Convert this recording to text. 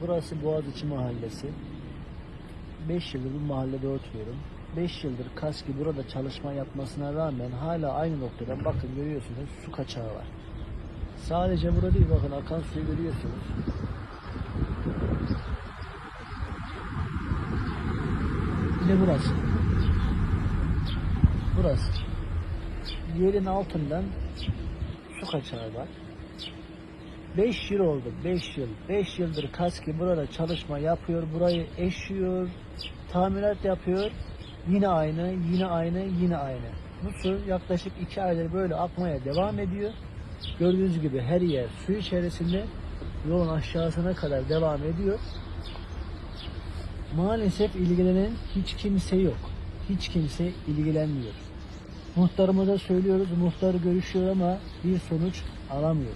Burası Boğaziçi Mahallesi. 5 yıldır bu mahallede oturuyorum. 5 yıldır KASKİ burada çalışma yapmasına rağmen hala aynı noktada bakın görüyorsunuz su kaçağı var. Sadece burada değil bakın akan suyu görüyorsunuz. Bir de burası. Burası. Yerin altından su kaçağı var. 5 yıl oldu. 5 yıl. 5 yıldır Kaski burada çalışma yapıyor. Burayı eşiyor. Tamirat yapıyor. Yine aynı, yine aynı, yine aynı. Bu su yaklaşık 2 aydır böyle akmaya devam ediyor. Gördüğünüz gibi her yer su içerisinde yolun aşağısına kadar devam ediyor. Maalesef ilgilenen hiç kimse yok. Hiç kimse ilgilenmiyor. Muhtarımıza söylüyoruz, muhtar görüşüyor ama bir sonuç alamıyor.